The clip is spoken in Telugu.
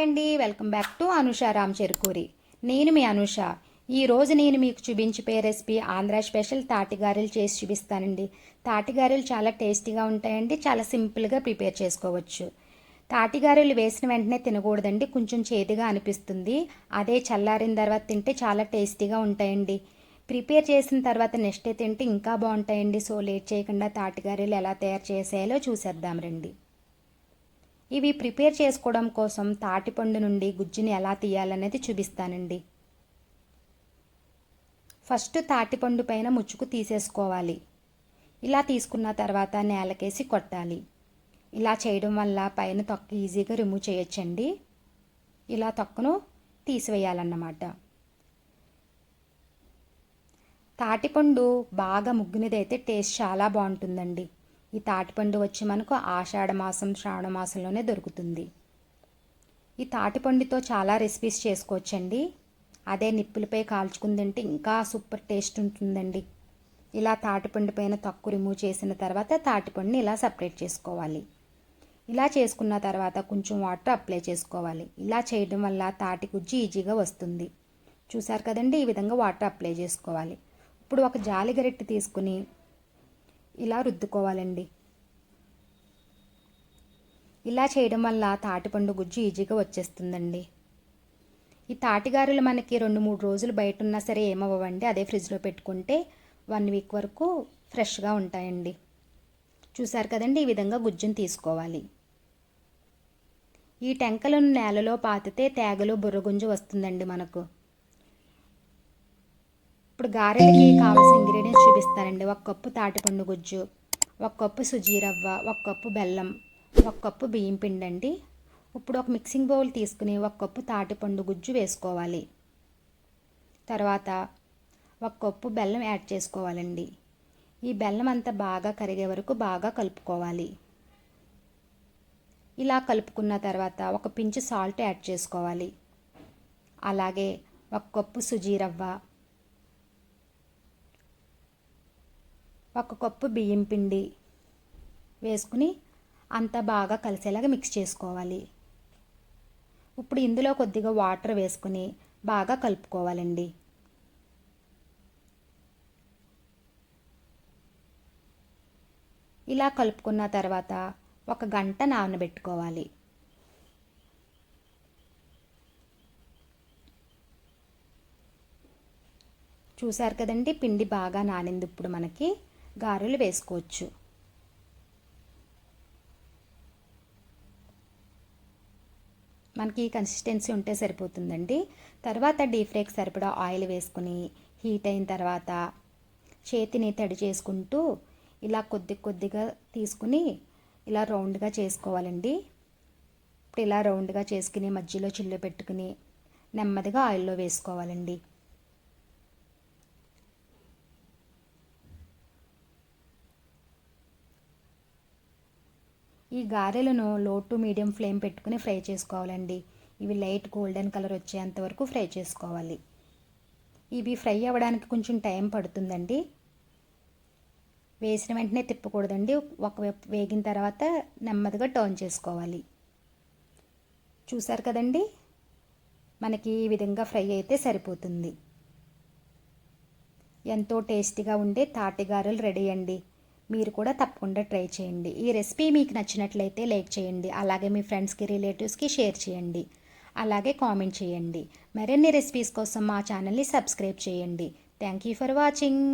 హాయ్ అండి. Welcome back to Anusha Ram Cherukuri. నేను మీ అనుష. ఈరోజు నేను మీకు చూపించిపోయే రెసిపీ ఆంధ్ర స్పెషల్ తాటిగారెలు చేసి చూపిస్తానండి. తాటిగారెలు చాలా టేస్టీగా ఉంటాయండి. చాలా సింపుల్గా ప్రిపేర్ చేసుకోవచ్చు. తాటిగారెలు వేసిన వెంటనే తినకూడదండి. కొంచెం చేదుగా అనిపిస్తుంది. అదే చల్లారిన తర్వాత తింటే చాలా టేస్టీగా ఉంటాయండి. ప్రిపేర్ చేసిన తర్వాత నెక్స్ట్ డే తింటే ఇంకా బాగుంటాయండి. సో లేట్ చేయకుండా తాటిగారెలు ఎలా తయారు చేసేయాలో చూసేద్దాం రండి. ఇవి ప్రిపేర్ చేసుకోవడం కోసం తాటిపండు నుండి గుజ్జుని ఎలా తీయాలనేది చూపిస్తానండి. ఫస్ట్ తాటిపండు పైన ముచ్చుకు తీసేసుకోవాలి. ఇలా తీసుకున్న తర్వాత నేలకేసి కొట్టాలి. ఇలా చేయడం వల్ల పైన తొక్క ఈజీగా రిమూవ్ చేయొచ్చండి. ఇలా తొక్కను తీసివేయాలన్నమాట. తాటిపండు బాగా ముగ్గినదైతే టేస్ట్ చాలా బాగుంటుందండి. ఈ తాటిపండు వచ్చి మనకు ఆషాఢ మాసం శ్రావణ మాసంలోనే దొరుకుతుంది. ఈ తాటిపండుతో చాలా రెసిపీస్ చేసుకోవచ్చండి. అదే నిప్పులపై కాల్చుకుని తింటే ఇంకా సూపర్ టేస్ట్ ఉంటుందండి. ఇలా తాటిపండు పైన తక్కు రిమూవ్ చేసిన తర్వాత తాటిపండుని ఇలా సపరేట్ చేసుకోవాలి. ఇలా చేసుకున్న తర్వాత కొంచెం వాటర్ అప్లై చేసుకోవాలి. ఇలా చేయడం వల్ల తాటి గుజ్జు ఈజీగా వస్తుంది. చూసారు కదండి? ఈ విధంగా వాటర్ అప్లై చేసుకోవాలి. ఇప్పుడు ఒక జాలి గరిటె తీసుకుని ఇలా రుద్దుకోవాలండి. ఇలా చేయడం వల్ల తాటిపండు గుజ్జు ఈజీగా వచ్చేస్తుందండి. ఈ తాటిగారులు మనకి రెండు మూడు రోజులు బయట ఉన్నా సరే ఏమవ్వండి అదే ఫ్రిడ్జ్లో పెట్టుకుంటే వన్ వీక్ వరకు ఫ్రెష్గా ఉంటాయండి. చూసారు కదండి ఈ విధంగా గుజ్జును తీసుకోవాలి. ఈ టెంకలను నేలలో పాతితే తేగలు బుర్రగుంజు వస్తుందండి మనకు. ఇప్పుడు గారెలకి కావాల్సిన ఇంగ్రీడియంట్స్ చూపిస్తానండి ఒక కప్పు తాటిపండు గుజ్జు ఒక కప్పు సుజీరవ్వ ఒక కప్పు బెల్లం ఒక కప్పు బియ్యం పిండి అండి. ఇప్పుడు ఒక మిక్సింగ్ బౌల్ తీసుకుని ఒక కప్పు తాటిపండు గుజ్జు వేసుకోవాలి. తర్వాత ఒక కప్పు బెల్లం యాడ్ చేసుకోవాలండి. ఈ బెల్లం అంతా బాగా కరిగే వరకు బాగా కలుపుకోవాలి. ఇలా కలుపుకున్న తర్వాత ఒక పించు సాల్ట్ యాడ్ చేసుకోవాలి. అలాగే ఒక కప్పు సుజీరవ్వ ఒక కప్పు బియ్యం పిండి వేసుకుని అంతా బాగా కలిసేలాగా మిక్స్ చేసుకోవాలి. ఇప్పుడు ఇందులో కొద్దిగా వాటర్ వేసుకుని బాగా కలుపుకోవాలండి. ఇలా కలుపుకున్న తర్వాత ఒక గంట నానబెట్టుకోవాలి. చూశారు కదండి పిండి బాగా నానింది ఇప్పుడు మనకి. గారెలు వేసుకోవచ్చు. మనకి కన్సిస్టెన్సీ ఉంటే సరిపోతుందండి. తర్వాత డీప్ ఫ్రైకి సరిపడా ఆయిల్ వేసుకుని హీట్ అయిన తర్వాత చేతిని తడి చేసుకుంటూ ఇలా కొద్ది కొద్దిగా తీసుకుని ఇలా రౌండ్గా చేసుకోవాలండి. ఇప్పుడు ఇలా రౌండ్గా చేసుకుని మధ్యలో చిల్లు పెట్టుకుని నెమ్మదిగా ఆయిల్లో వేసుకోవాలండి. ఈ గారెలను లో టు మీడియం ఫ్లేమ్ పెట్టుకుని ఫ్రై చేసుకోవాలండి. ఇవి లైట్ గోల్డెన్ కలర్ వచ్చేంత వరకు ఫ్రై చేసుకోవాలి. ఇవి ఫ్రై అవ్వడానికి కొంచెం టైం పడుతుందండి. వేసిన వెంటనే తిప్పకూడదండి. ఒక వేగిన తర్వాత నెమ్మదిగా టర్న్ చేసుకోవాలి. చూసారు కదండి? మనకి ఈ విధంగా ఫ్రై అయితే సరిపోతుంది. ఎంతో టేస్టీగా ఉండే తాటిగారెలు రెడీ అండి. మీరు కూడా తప్పకుండా ట్రై చేయండి. ఈ రెసిపీ మీకు నచ్చినట్లయితే లైక్ చేయండి. అలాగే మీ ఫ్రెండ్స్కి రిలేటివ్స్కి షేర్ చేయండి. అలాగే కామెంట్ చేయండి. మరిన్ని రెసిపీస్ కోసం మా ఛానల్ని సబ్స్క్రైబ్ చేయండి. Thank you for watching.